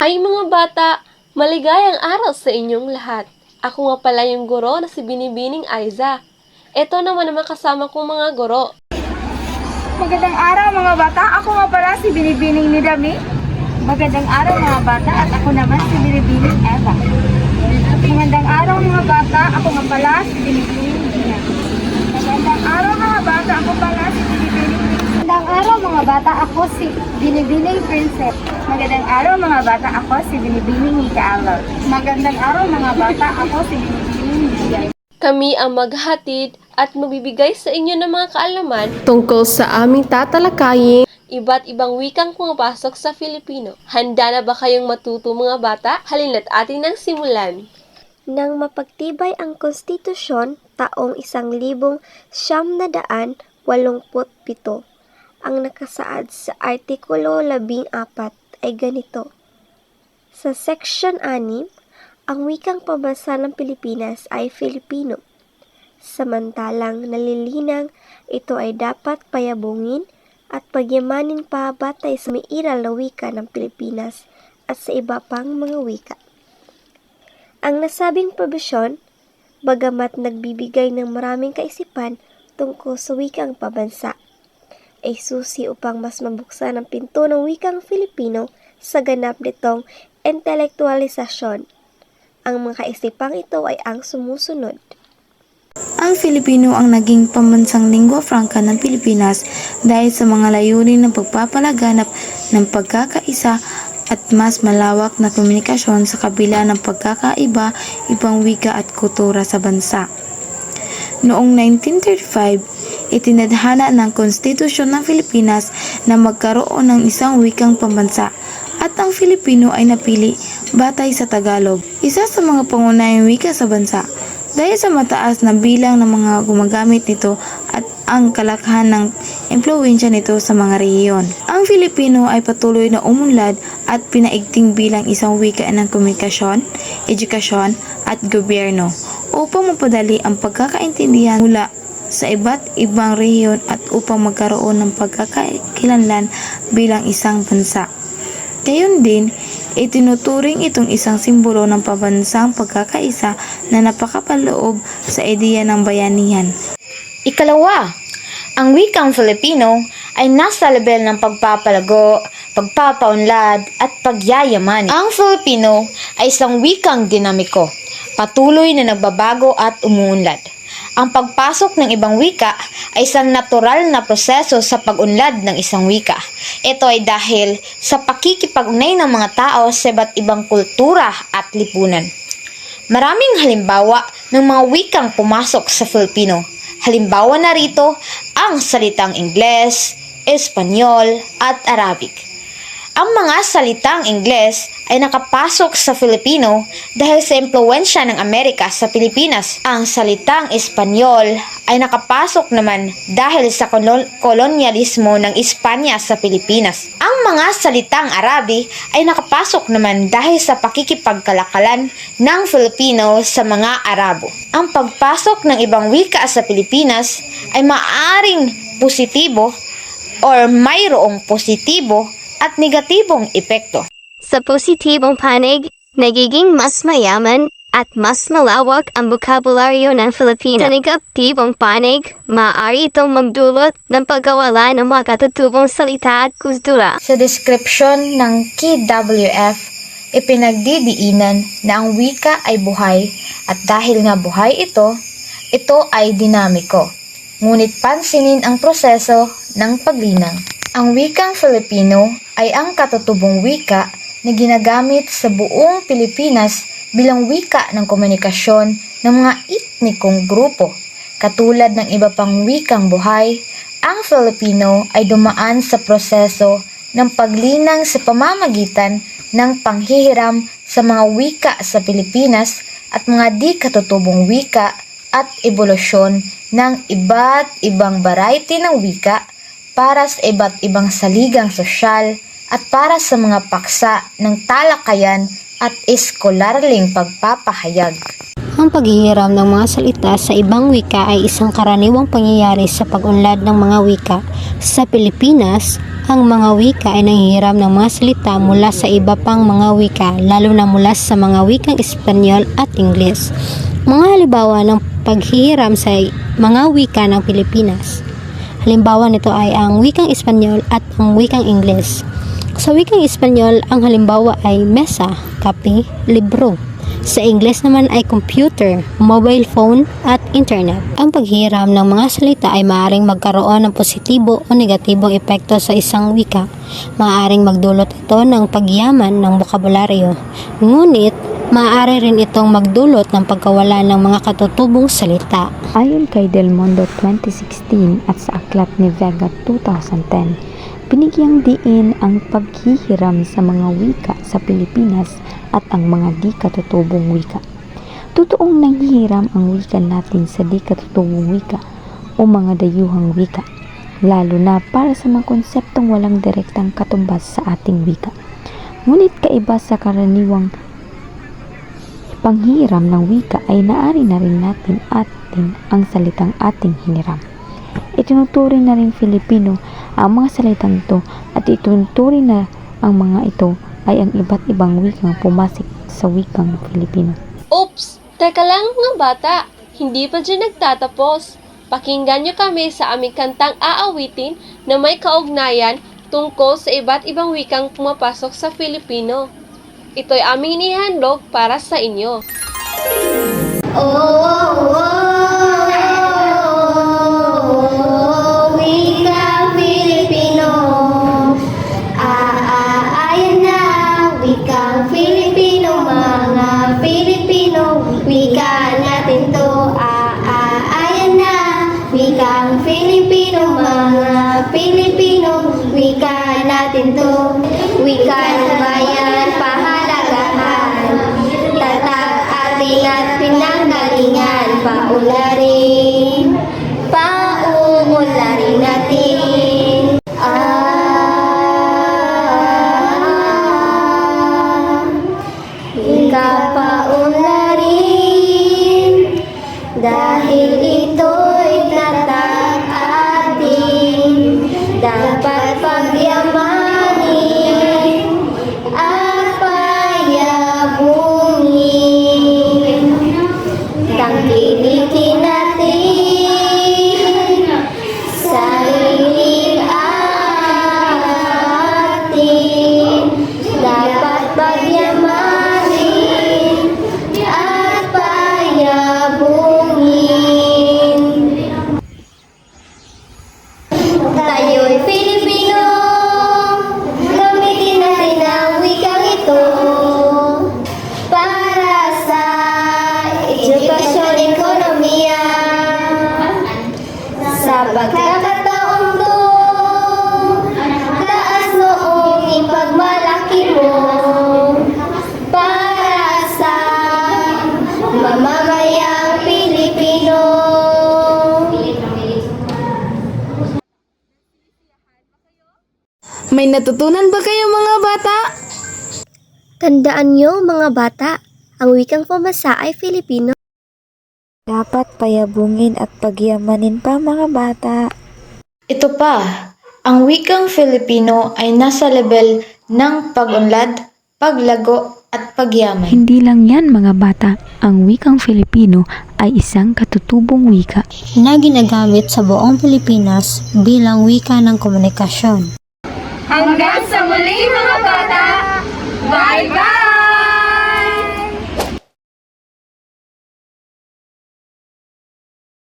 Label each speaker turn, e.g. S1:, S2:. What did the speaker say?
S1: Ay mga bata, maligayang araw sa inyong lahat. Ako nga pala yung guro na si Binibining Aiza. Ito naman naman kasama kong mga guro.
S2: Magandang araw mga bata. Ako nga pala si Binibining ni Dami. Magandang araw mga bata at ako naman si Binibining Eva. Magandang araw mga bata. Ako nga pala si Binibining Gina. Magandang araw mga bata. Ako pala si araw mga bata. Ako si Binibining Princess. Magandang araw mga bata. Ako si Binibining Mikaela. Magandang araw mga bata. Ako si Binibining Gia.
S1: Kami ang maghatid at magbibigay sa inyo ng mga kaalaman tungkol sa aming tatalakayin iba't ibang wikang pumapasok sa Filipino. Handa na ba kayong matuto mga bata? Halina't atin nang simulan.
S3: Nang mapagtibay ang konstitusyon taong isang libong siyam na daan walumput pito, ang nakasaad sa Artikulo 14 ay ganito. Sa Section 6, ang wikang pabasa ng Pilipinas ay Filipino. Samantalang nalilinang ito ay dapat payabungin at pagyamanin pa batay sa may iral na wika ng Pilipinas at sa iba pang mga wika. Ang nasabing probisyon, bagamat nagbibigay ng maraming kaisipan tungkol sa wikang pabansa, ay susi upang mas mabuksan ang pinto ng wikang Filipino sa ganap nitong intelektualisasyon. Ang mga kaisipang ito ay ang sumusunod.
S4: Ang Filipino ang naging pambansang lingua franca ng Pilipinas dahil sa mga layunin ng pagpapalaganap ng pagkakaisa at mas malawak na komunikasyon sa kabila ng pagkakaiba ibang wika at kultura sa bansa. Noong 1935, itinadhana ng Konstitusyon ng Pilipinas na magkaroon ng isang wikang pambansa at ang Filipino ay napili batay sa Tagalog, isa sa mga pangunahing wika sa bansa. Dahil sa mataas na bilang ng mga gumagamit nito at ang kalakhan ng impluensya nito sa mga rehiyon. Ang Filipino ay patuloy na umunlad at pinaigting bilang isang wika ng komunikasyon, edukasyon at gobyerno upang mapadali ang pagkakaintindihan mula sa iba't ibang rehiyon at upang magkaroon ng pagkakakilanlan bilang isang bansa. Gayon din, itinuturing itong isang simbolo ng pabansang pagkakaisa na napakapaloob sa ideya ng bayanihan.
S5: Ikalawa, ang wikang Filipino ay nasa level ng pagpapalago, pagpapaunlad at pagyayamanin. Ang Filipino ay isang wikang dinamiko, patuloy na nagbabago at umuunlad. Ang pagpasok ng ibang wika ay isang natural na proseso sa pag-unlad ng isang wika. Ito ay dahil sa pakikipag-unay ng mga tao sa iba't ibang kultura at lipunan. Maraming halimbawa ng mga wikang pumasok sa Filipino. Halimbawa narito ang salitang Ingles, Espanyol at Arabic. Ang mga salitang Ingles ay nakapasok sa Filipino dahil sa impluensya ng Amerika sa Pilipinas. Ang salitang Espanyol ay nakapasok naman dahil sa kolon- kolonyalismo ng Espanya sa Pilipinas. Ang mga salitang Arabi ay nakapasok naman dahil sa pakikipagkalakalan ng Filipino sa mga Arabo. Ang pagpasok ng ibang wika sa Pilipinas ay maaring positibo or mayroong positibo at negatibong epekto.
S3: Sa positibong panig, nagiging mas mayaman at mas malawak ang bokabularyo ng Filipino. Sa negatibong panig, maaari itong magdulot ng pagkawala ng mga katutubong salita at kultura.
S5: Sa description ng KWF, ipinagdidiinan na ang wika ay buhay at dahil nga buhay ito, ito ay dinamiko. Ngunit pansinin ang proseso ng paglinang. Ang wikang Filipino ay ang katutubong wika na ginagamit sa buong Pilipinas bilang wika ng komunikasyon ng mga etnikong grupo. Katulad ng iba pang wikang buhay, ang Filipino ay dumaan sa proseso ng paglinang sa pamamagitan ng panghihiram sa mga wika sa Pilipinas at mga di katutubong wika at ebolusyon ng iba't ibang variety ng wika para sa iba't ibang saligang sosyal at para sa mga paksa ng talakayan at eskolarling pagpapahayag.
S6: Ang paghihiram ng mga salita sa ibang wika ay isang karaniwang pangyayari sa pag-unlad ng mga wika. Sa Pilipinas, ang mga wika ay nanghihiram ng mga salita mula sa iba pang mga wika, lalo na mula sa mga wikang Espanyol at Ingles. Mga halimbawa ng paghihiram sa mga wika ng Pilipinas. Halimbawa nito ay ang wikang Espanyol at ang wikang Ingles. Sa wikang Espanyol, ang halimbawa ay mesa, kape, libro. Sa Ingles naman ay computer, mobile phone at internet. Ang paghiram ng mga salita ay maaaring magkaroon ng positibo o negatibong epekto sa isang wika. Maaaring magdulot ito ng pagyaman ng bokabularyo. Ngunit, maaari rin itong magdulot ng pagkawala ng mga katutubong salita.
S7: Ayon kay Del Mundo 2016 at sa aklat ni Vega 2010, binigyang diin ang paghihiram sa mga wika sa Pilipinas at ang mga di katutubong wika. Totoong nanghihiram ang wika natin sa di katutubong wika o mga dayuhang wika, lalo na para sa mga konseptong walang direktang katumbas sa ating wika. Ngunit kaiba sa karaniwang panghiram ng wika ay naari na rin natin atin ang salitang ating hiniram. Itinuturing na rin Filipino ang mga salitang ito at itinuturing na ang mga ito ay ang iba't ibang wikang pumasok sa wikang Filipino.
S1: Oops! Teka lang mga bata, hindi pa dyan nagtatapos. Pakinggan nyo kami sa aming kantang aawitin na may kaugnayan tungkol sa iba't ibang wikang pumapasok sa Filipino. Ito'y aming inihandog para sa inyo.
S3: To Aaayan na Wikang Filipino Mga Pilipino Wika natin to Wika pinanggalingan
S4: May natutunan ba kayo mga bata?
S3: Tandaan nyo mga bata, ang wikang pamasa ay Filipino.
S7: Dapat payabungin at pagyamanin pa mga bata.
S5: Ito pa, ang wikang Filipino ay nasa level ng pag-unlad, paglago at pagyaman.
S7: Hindi lang yan mga bata, ang wikang Filipino ay isang katutubong wika.
S6: na ginagamit sa buong Pilipinas bilang wika ng komunikasyon.
S2: Hanggang sa muli mga bata, bye-bye!